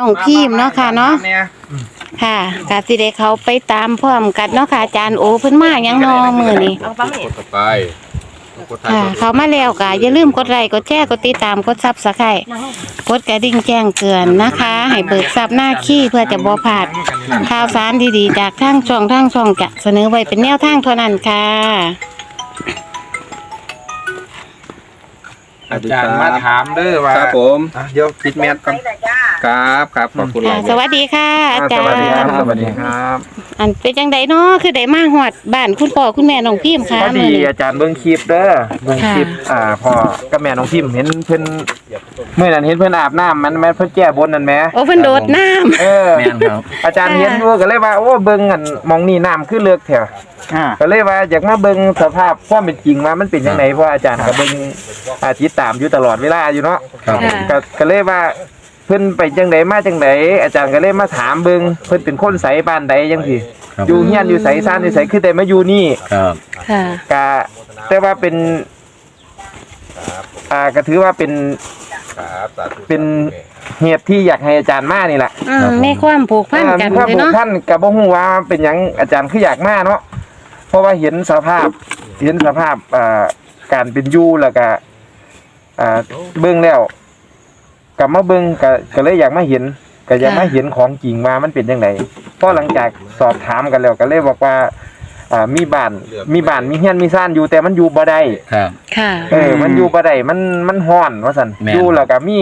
น้องพิมพ์เนาะค่ะเนาะ ค่ะกาสิได้เขาไปตามพร้อมกันเนาะค่ะอาจารย์โอเพิ่นมาหยังนอมื้อนี้กดต่อไปกดถ่ายค่ะ เขามาแล้วก็อย่าลืมกดไลค์กดแชร์กดติดตามกดซับสไครต์กดกระดิ่งแจ้งเตือนนะคะ ให้เบิกทรัพย์หน้าขี้เพื่อจะบ่พลาดข่าวสารดีๆ จากทางช่องทางช่องจะเสนอไว้เป็นแนวทางเท่านั้นค่ะ อาจารย์มาถามเด้อว่าครับผม อะเดี๋ยวปิดแมสก่อน ครับครับขอบคุณค่ะหลายสวัสดีค่ะอาจารสวัสดีครับ ย์สวัสดีครับอันเป็นจังไดเนาะคือได้มาฮอดบ้านคุณพ่อคุณแม่น้องพิมพ์ค่ะพอมื้ดีอนี้ อาจารย์เบิ่งคลิปเด้อเบิ่งคลิปค่ะอ่าพ่อกับแม่น้องพิมพ์เห็นเพิ่นเมื่อนั้นเห็นเพิ่นอาบน้ำมันแม่นเพิ่นแก้บนนั่นแหมโอ้เพิ่นโดดน้ำ เออ แม่นครับอาจารย์เห็นอยู่ก็เลยว่าโอ้เบิ่งอันมองนี่น้ำคือเลือกแถวอ่า ก็เลยว่าอยากมาเบิ่งสภาพความเป็นจริงว่ามันเป็นจังไดเพราะอาจารย์ก็เบิ่งอาทิตย์ตามอยู่ตลอดเวลาอยู่เนาะครับ ค่ะ ก็ก็เลยว่าเพิ่นไปจังไดมาจังไดอาจารย์ก็เลยมาถามเบิ่งเพิ่นเป็นคนไสบ้านใดจังซี่ครับอยู่เฮียนอยู่ไสซ่านอยู่ไสคือแต่มาอยู่นี่ครับค่ะ กะแต่ว่าเป็นอ่าก็ถือว่าเป็นครับสาธุเป็นเหตุที่อยากให้อาจารย์มานี่แหละอืมในความผูกพันกันเออมีความเลยผูกเนาะพันกับบ่ฮู้ว่าเป็นหยังอาจารย์คืออยากมาเนาะเพราะว่าเห็นสภาพ เห็นสภาพอ่าการเป็นอยู่แล้วก็อ่าเบิ่งแล้ว กลับมาเบิ่งก็ก็เลยอยากมาเห็นก็อยากมาเห็นของจริงว่ามันเป็นจังไดพอหลังจากสอบถามกันแล้วก็เลยบอกว่าอ่ามีบ้านมีบ้านมีเฮียนมีซ่านอยู่แต่มันอยู่บ่ได้ครับ ค่ะ เออมันอยู่บ่ได้มันมันฮ้อนว่าซั่นแม่น อยู่แล้วก็มี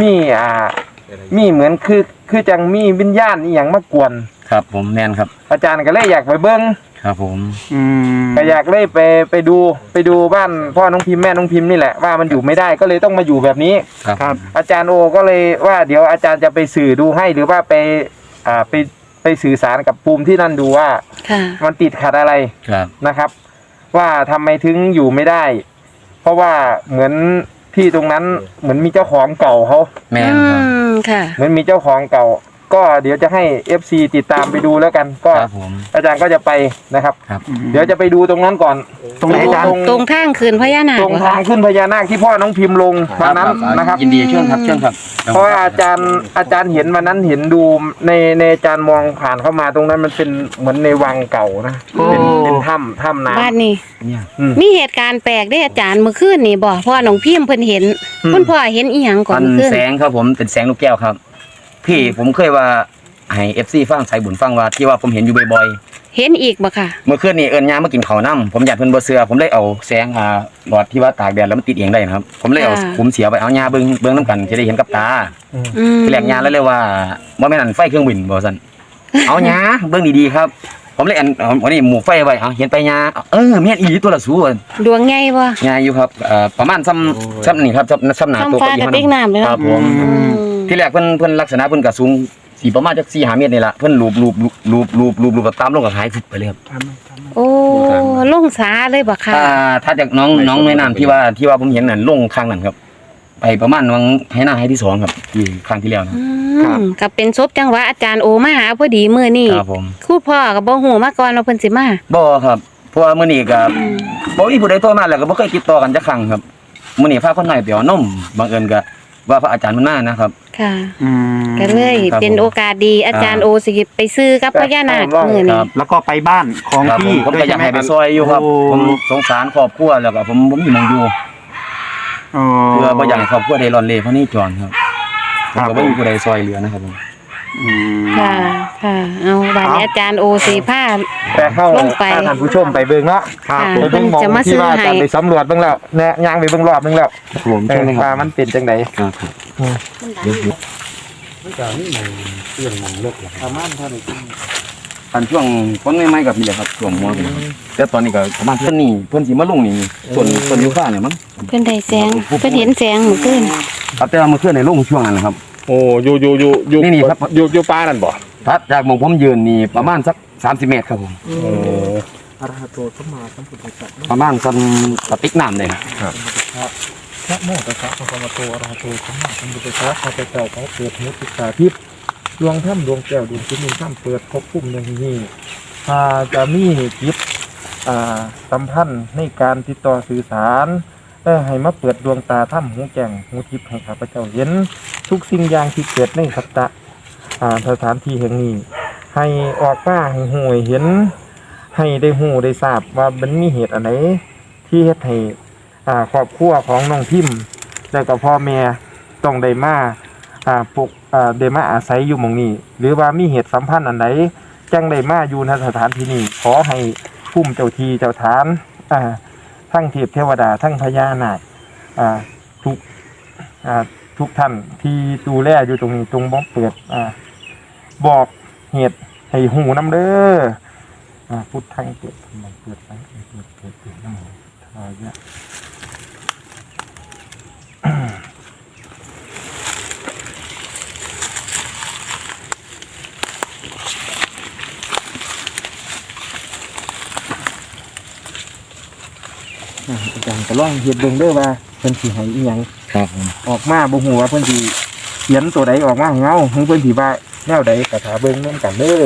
มีอ่ามีเหมือนคือคือจังมีวิญญาณอีหยังมากวน ครับผมแมนครับ อาจารย์ก็เลยอยากไปเบิ่งครับผม อืมก็อยากเลยไปไปดูไปดูบ้านพ่อน้องพิมพ์แม่น้องพิมพ์นี่แหละว่ามันอยู่ไม่ได้ก็เลยต้องมาอยู่แบบนี้ครับ อาจารย์โอก็เลยว่าเดี๋ยวอาจารย์จะไปสื่อดูให้หรือว่าไปอ่าไปไปสื่อสารกับภูมิที่นั่นดูว่า ค่ะ มันติดขัดอะไร ครับ นะครับ ว่าทำไมถึงอยู่ไม่ได้ เพราะว่าเหมือนที่ตรงนั้นเหมือนมีเจ้าของเก่าเขาแมนครับอืมค่ะ เหมือนมีเจ้าของเก่า ก็เดี๋ยวจะให้ FC ติดตามไปดูแล้วกัน ก็ครับผม อาจารย์ก็จะไปนะครับ ครับ เดี๋ยวจะไปดูตรงนั้นก่อน ตรงไหนอาจารย์ ตรงทางคืนพญานาคตรงเหรอทางขึ้นพญานาคที่พ่อน้องพิมพ์ลงวันนั้นนะครับ ยินดีเชิญครับเชิญครับเพราะว่าอาจารย์อาจารย์เห็นวันนั้นเห็นดูในในอาจารย์มองผ่านเข้ามาตรงนั้นมันเป็นเหมือนในวังเก่านะเป็นเป็นถ้ำถ้ำน้ำบ้านนี้เนี่ยอืม มีเหตุการณ์แปลกได้อาจารย์เมื่อคืนนี่บ่พ่อน้องพิมพ์เพิ่นเห็นอืม คุณพ่อเห็นอีหยังก่อนมันเมื่อคืนแสงครับผมเป็นแสงลูกแก้วครับ พี่ผมเคยว่าให้เอฟซีฟังสายบุญฟังว่าที่ว่าผมเห็นอยู่บ่อยเห็นอีกบ่ค่ะ ๆเมื่อคืนนี้เอิญยามากินข้าวน้ำผมอยากเพิ่นบ่เสือผมเลยเอาแสงอ่าหลอดที่ว่าตากแดดแล้วมันติดเองได้นะครับ ผมเลยเอาค่ะผมเสียไปเอายาเบิ่งเบิ่งน้ำกันจะได้เห็นกับตา อืมที่แรกยาแล้วเลยว่าบ่แม่นอันไฟเครื่องบินบ่ซั่น เอายาเบิ่งดีๆครับ ผมเลยอันวันนี้หมู่ไฟไว้เอาเห็นไปยาเออแม่นอีหลีตัวละสูอะดวงใหญ่บ่ยาอยู่ครับเอ่อประมาณซ้ำซ้ำนี่ครับซ้ำซ้ำหน้าท้องตัวฟ้าเก้าอี้กับมันเด็กน้ำเลยครัเนาะบผมอืม ที่แรกเพิ่นเพิ่นลักษณะเพิ่นก็สูงสีประมาณจัก4-5เมตรนี่ล่ะเพิ่นลูบลูบลูบลูบลูบลูบแบบตามลงก็หายฟึบไปเลยครับโอ้ลงสาเลยบ่ค่ะ ถ้าถ้าจากน้องน้องน้อยน้ำที่ว่าที่ว่าผมเห็นนั่นลงข้างนั้นครับ ไปประมาณวังให้หน้าให้ที่สองครับที่ครั้งที่แล้วนะอืมก็เป็นศพจังหวะอาจารย์โอมาหาพอดีมื้อนี้ครับผมครูพ่อก็บ่ฮู้มาก่อนว่าเพิ่นสิมาบ่ครับเพราะว่ามื้อนี้ก็อืมบ่มีผู้ใดโทรมาแล้วก็บ่เคยติดต่อกันจักครั้งครับมื้อนี้พาคนน้อยไปเอานมบังเอิญก็ว่าพระอาจารย์มันมานะครับ ค่ะ อืมก็เลยครับเป็นโอกาสดีอาจารย์โอสิไปซื้อกับพญานาคมื้อคนี้รับ แล้วก็ไปบ้านของครับผมพี่ผมด้ก็วอยากให้ไปช่หซอยอยู่ครับโผมสงสารครอบครัวแล้วก็ผมผมมีหมองอยู่อ๋อเพื่อบ่อยากให้ครอบครัวได้ร่อนเร่เพราะนี่จอนครับครับก็บ่มีผู้ใดซอยเหลือนะครับผมอืมค่ะ ค่ะ เอาบัดนี้อาจารย์โอสีผ้า แต่เข้าลงไป ถ้าท่านผู้ชมไปเบิ่งเนาะครับค่ะผมไปเบิ่งหมองจะมาที่ว่าซื้อให้จะไปสำรวจเบิ่งแล้วแนะย่างไปเบิ่งรอบนึงแล้วผมเออว่ามันเป็นจังไดครับ อันช่วงคนใหม่ๆกับพี่แหละครับช่วงหัวนี่แต่ตอนนี้ก็ประมาณเพิ่นนี่เพิ่นสิมาลงนี่ส่วนส่วนยูฟ่าเนี่ยมั้งเพิ่นได้แสงเพิ่นเห็นแสงเมื่อคืนครับแต่ว่าเมื่อคืนในลงช่วงนั้นนะครับ โอ้อยู่อยู่อยู่อยู่นี่นี่ครับอยู่อยู่ป้านั่นบ่ถัดจากหมองผมยืนนี่ประมาณสัก30เมตรครับผมโอ้ประมาณสันกระติกน้ำเลยครับพ ระโมตัสสะภะคะวะโตอรหะโตสัมมาสัมพุทธัสสะข้าพเจ้าขอเปิดหูติสาทิพย์ดวงถ้ำดวงแก้วดวงจิตมินถ้ำเปิดครบพุ่มในที่นี้ถ้าจะมีจิตอ่าสัมพันธ์ในการติดต่อสื่อสารให้มาเปิดดวงตาถ้ำหูแจ้งหูทิพย์ให้ข้าพเจ้าเห็น ทุกสิ่งอย่างที่เกิดในสัตตะอ่าสถานที่แห่งนี้ ให้ออกมาให้หูให้เห็น ให้ได้หูได้ทราบว่ามันมีเหตุอันไหนที่เฮ็ดให้ อ่าครอบครัวของน้องพิมพ์แล้วก็พ่อแม่ต้องได้มาอ่าปลุกอ่าได้มาอาศัยอยู่หมองนี้ หรือว่ามีเหตุสัมพันธ์อันไหนจังได้มาอยู่ในสถานที่นี้ขอให้พุ่มเจ้าทีเจ้าฐานอ่าทั้งเทพเทวดาทั้งพญานาคอ่าทุกอ่าทุกท่านที่ดูแลอยู่ตรงนี้ตรงบ้องเปิดอ่าบอกเหตุให้หูน้ำเด้ออ่าพุทธังเกิดมันเกิดไปเกิดเกิดเกิดเกิดน้ำทายะ จารย์ก็ลองเฮ็ดเบิ่งเด้อว่าเพิ่นสิให้อีหยังครับผมออกมาบ่ฮู้ว่าเพิ่นสิเขียนตัวใดออกมาให้เฮาเพิ่นสิว่าแนวใดก็ถ้าเบิ่งนำกันเด้อ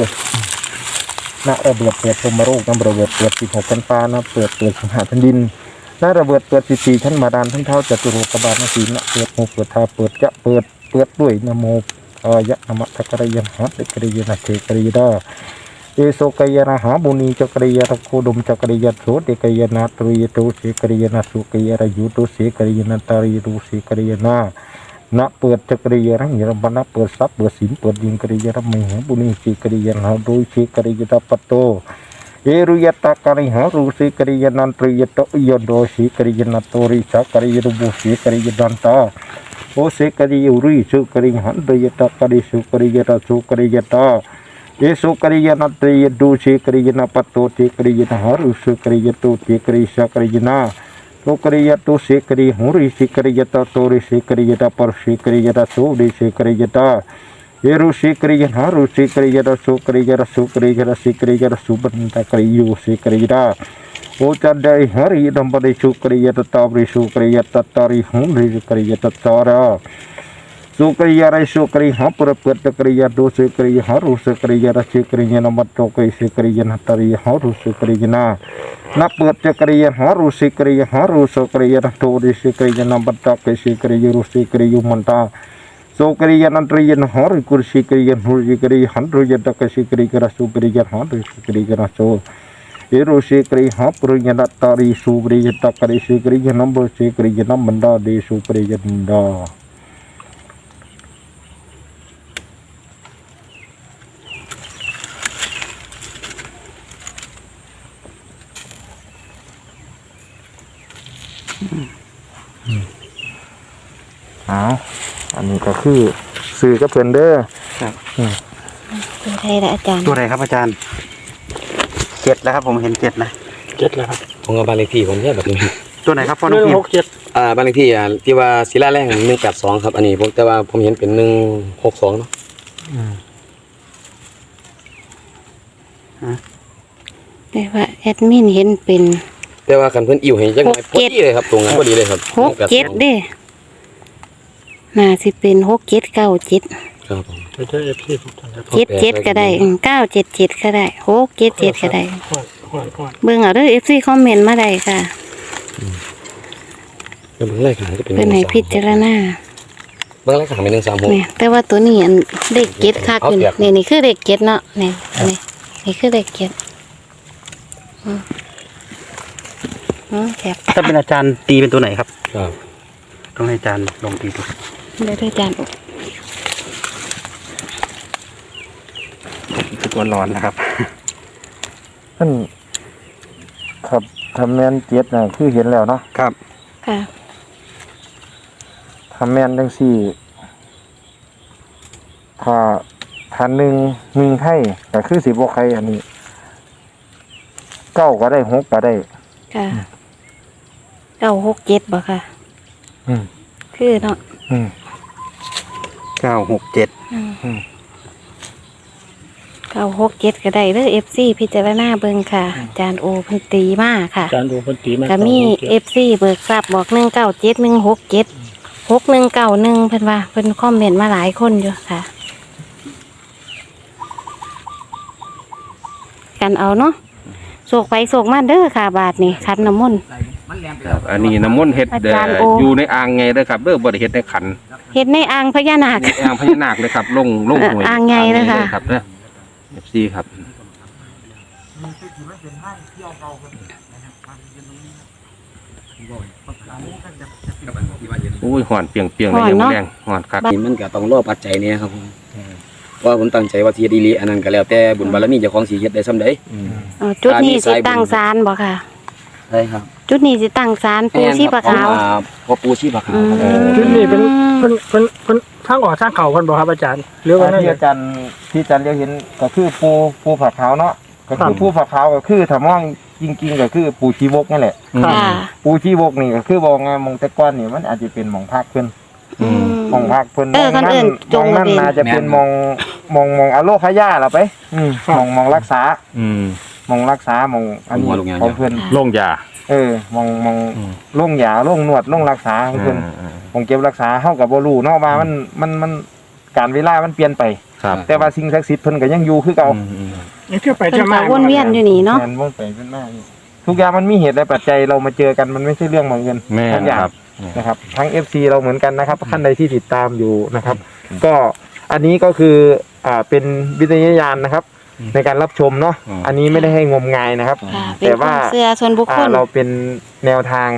ณระเบิดเปิดพรหมโลกนำระเบิดเปิด16ชั้นฟ้านะเปิดเปิดสิงหาแผ่นดินณระเบิดเปิด14ชั้นบาดาลทั้งเท่าจตุโลกบาลนะศีนะเปิดโมเปิดทาเปิดจะเปิดเปิดด้วยนะโมอายะนะมะทะกะระยะหะเตกะระยะนะเทกะระยะดา เอโสกยนาหาบุนีจักริยาโคดมจักริยาโสเดกยนาตริยโตเสกริยนาสุกยรายุโตเสกริยนาตาริยโตเส กริยนาณเปิดจักริยรังยรบนะเปิดทรัพย์เปิดสินเปิดยิงกริยรมหาบุนีเสกริยนาโดยเสกริยตาปโตเอรุยตา กริหารูเสกริยนันตริยโตยโดเสกริยนาโตริสักริยรุบุเสกริยดันตาโอเสกริยรุยสุกริหันตริยตากริสุกริยตาสุกริยตา Yesu kariyana triya du se เปิดกริยาดูสุกริยหารุสุกริยาราชิกริยนามัตโตกริสุกริยนาตริยหารุสุกริยนานับเปิดจักริยหารุสุกริยหารุสุกริยนาโตริสุกริยนามัตตกริสุกริยรุสุกริยุมันตาสุกริยนันตริยนหารุกุสิกริยนหุริกริยหันรุยตกสิกริยราสุกริยหารุสุกริยนาโซเอรุสิกริยหาปริยนาตาริสุกริยตกริสุกริยนัมบสิกริยนัมมันดาเดสุปริยนดาเอาอันนี้ก็คือสื่อกับเพื่อนเด้อตัวใดละอาจารย์ตัวไหนครับอาจารย์เจ็ดแล้วครับ ผมเห็นเจ็ดนะเจ็ดแล้วครับผมเอาบ้านเลขที่ผมเนี่ยแบบนี้ตัวไหนครับพ่อหน้องนึ่งพิมหกเจ็ดอ่าบ้านเลขที่อ่าที่ว่าศิลาแรงหนึ่งแปดสองครับ อันนี้ผมแต่ว่าผมเห็นเป็นหนึ่งหกสองเนาะแต่ว่าแอดมินเห็นเป็น แต่ว่าคันเพื่อนอิ่วให้ยังไงหกพอเจ็ดดีเลยครับ ตรงนั้นพอดีเลยครับหกเจ็ดเด้น่าสิเป็นหกเจ็ดเก้าเจ็ดครับผมไปเจอเอฟซีทุกท่านครับเจ็ดเจ็ดก็ได้อืมเก้าเจ็ดเจ็ดก็ได้หกเจ็ดเจ็ดก็ได้หอดหอดหอดเบิ่งเอาเด้อเอฟซีคอมเมนต์มาได้ค่ะเบิ่งเลขขางจะเป็นเพิ่นให้พิจารณาเบิ่งเลขขางเป็นหนึ่งสามหกเนี่ยแต่ว่าตัวนี้อันเลขเจ็ดคักอยู่เอาเปรีนี่ยบนี่นี่คือเลขเจ็ดเนาะนี่นี่นี่คือเลขเจ็ด อืมอืมแคบถ้าเป็นอาจารย์ตีเป็นตัวไหนครับ ครับต้องให้อาจารย์ลองตีดูเดี๋ยวอาจารย์คือตัวร้อนนะครับ ท่านครับทำแมนเจ็ดน่ะคือเห็นแล้วเนาะครับ ค่ะทำแมนจังสี่ถ้าถ้าหนึ่งหนึ่งไข่ก็คือสิบวกไข่อันนี้ เก้าก็ได้หกก็ได้ค่ะ เก้าหกเจ็ดบ่ค่ะ อืมคือเนาะอืมเก้าหกเจ็ดเก้าหกเจ็ดก็ได้เด้อเอฟซีพิจารณาเบิ่งค่ะอาจารย์โอเพันตีมากค่ะอาจารย์ดูคนตีมาก็มีสองหกเอเจ็ดฟซีเบิกทรัพย์บอกหนึ่งเก้าเจ็ดหนึ่งหกเจ็ดหกหนึ่งเก้าหนึ่งเพิ่นว่าเพิ่นคอมเมนต์มาหลายคนอยู่ค่ะ กันเอาเนาะ โศกไปโศกมาเด้อค่ะบาทนี่คันน้ำมนต์ ครับอันนี้น้ำมนต์เฮ็ดอาเอ่จารย์อโออยู่ในอ่างไงเด้อครับเด้อบ่ได้เฮ็ดในขันเฮ็ดในอ่างพญานาค ในอ่างพญานาคเลยครับลงลงเอ่อห้วยอ่างไงนะคะอ่างไงเลยครับเด้อ FC ครับโอ้ยหอนเปียงเปียงๆเลยยังบ่แรงหอนครับนี่มันก็ต้องรอปัจจัยเนี่ยครับผมเพราะ ว่าผมตั้งใจว่าที่เฮ็ดอีหลีอันนั้นก็แล้วแต่บุญบารมีเจ้าของสิเฮ็ดได้ส่ำใดเอ่อจุดนี้อ่ามีสิสายบุญตั้งศาลบ่ค่ะ ใช่ครับจุดนี้สิตั้งศาลปูชีพขาวแม่นครับพ่อปูชีพขาวอืมครับชุดนี้เป็นเพิ่นเพิ่นเพิ่นทางออกทางเขาเพิ่นบอกครับอาจารย์หรือว่านั่นที่เลยอาจารย์ที่อาจารย์เรียกเห็นก็คือปูปูผักขาวเนาะก็ครัคือบปูผักขาวก็คือถ้ามองจริงๆก็คือปูชีวกนั่นแหละ ค่ะปูชีวกนี่ก็คือบอกไงมองแต่ก้อนนี่มันอาจจะเป็นหมองพักเพิ่นอืมห มองพักเพิ่นเออคนอื่นจมองงนั่นกระเบนน่าจะเป็นมองมองมองอโลคายาล่ะไปอืมมองมองรักษาอืม มองรักษามองอันนี้หัวลงยาวๆของเพิ่นลงยา เออมองมองอืม ลงยาลงนวดลงรักษาของเพิ่นอืมมองเก็บรักษาเฮากับบ่รู้เนาะว่ามันมันมันการเวลามันเปลี่ยนไป ครับแต่ว่าสิ่งศักดิ์สิทธิ์เพิ่นก็ยังอยู่คือเก่า อืมอืมนี่คือไปเพิ่เที่ยนวก็มาวนเวียนอยู่นี่เนาะ แม่นวนไปเป็นมาอยู่ทุกอย่างมันมีเหตุและปัจจัยเรามาเจอกันมันไม่ใช่เรื่องบังเอิญแม่ทุกอย่างครับ นะครับทั้ง FC เราเหมือนกันนะครับท่านใดที่ติดตามอยู่นะครับ ก็อันนี้ก็คืออ่าเป็นวิทยาญาณนะครับ ในการรับชมเนาะอืมอันนี้ไม่ได้ให้งมงายนะครับ ค่ะแต่เป็นคว่า วามเชื่อส่วนบุคคอ่าล เราเป็นแนวทาง